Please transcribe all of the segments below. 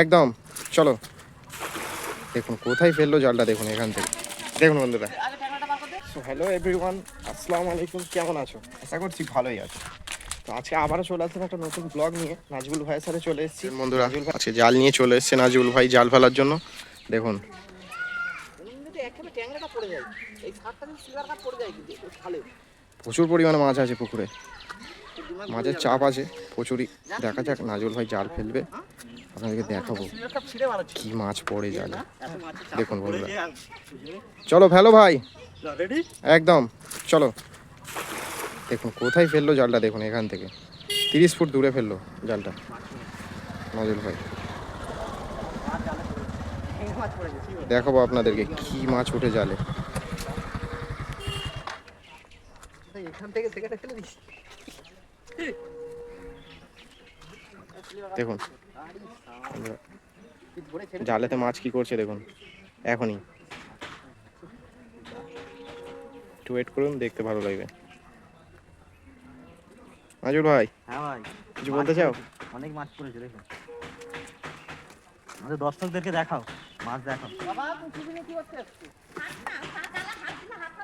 একদম। চলো। দেখুন কোথায় ফেলল জালটা দেখুন এখান থেকে। দেখুন বন্ধুরা। সো হ্যালো এভরিওয়ান আসসালামু আলাইকুম কেমন আছো? আশা করছি ভালোই আছো। তো আজকে আবারও চলে আসলাম একটা নতুন ব্লগ নিয়ে। নাজবুল ভাইয়ের সাথে চলে এসেছি। বন্ধুরা আজকে জাল নিয়ে চলে এসেছে নাজবুল ভাই জাল ফেলার জন্য। দেখুন। প্রচুর পরিমাণে মাছ আছে পুকুরে। মাছের চাপ আছে প্রচুরই। দেখা যাক নাজুল ভাই জাল ফেলবে। আপনাদেরকে দেখাবো কি মাছ পড়ে জালে দেখুন বন্ধুরা। চলো ফেলো ভাই। একদম। চলো। দেখুন কোথায় ফেলল জালটা? দেখুন এখান থেকে। তিরিশ ফুট দূরে ফেলল জালটা। নজরুল ভাই। দেখাবো আপনাদেরকে কি মাছ উঠে জালে। এখান থেকে ফেলে দিস। দেখুন। জালেতে মাছ কি করছে দেখুন। এখনই। একটু ওয়েট করুন দেখতে ভালো লাগবে। নাজুল ভাই হ্যাঁ ভাই। কিছু বলতে চাও? অনেক মাছ পড়েছে দেখো আমাদের দর্শকদেরকে দেখাও মাছ দেখাও।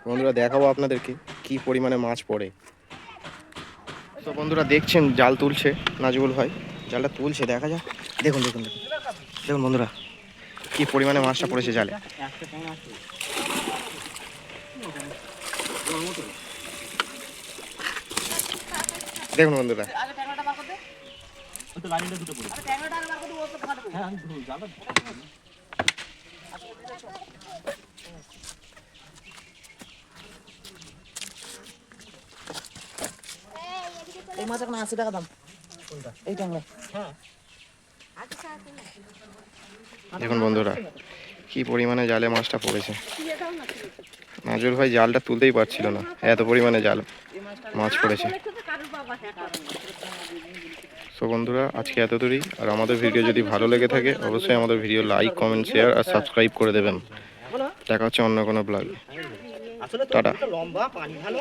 বন্ধুরা দেখাবো আপনাদেরকে কি পরিমাণে মাছ পড়ে। তো বন্ধুরা দেখছেন জাল তুলছে নাজবুল ভাই। জালটা তুলছে, দেখা যাক। দেখুন দেখুন দেখুন। দেখুন, বন্ধুরা, কি পরিমাণে মাছটা পড়েছে জালে। দেখুন, বন্ধুরা। এই মাছ এখন আশি টাকা দাম। এই ট্যাংরা দেখুন বন্ধুরা কি পরিমাণে জালে মাছটা পড়েছে। নাজুল ভাই জালটা তুলতেই পারছিল না এত পরিমাণে জাল মাছ পড়েছে। সো বন্ধুরা আজকে এত দূরই আর আমাদের ভিডিও যদি ভালো লেগে থাকে অবশ্যই আমাদের ভিডিও লাইক কমেন্ট শেয়ার আর সাবস্ক্রাইব করে দেবেন। দেখা হচ্ছে অন্য কোনো ব্লগে টাটা। লম্বা পানি ভালো?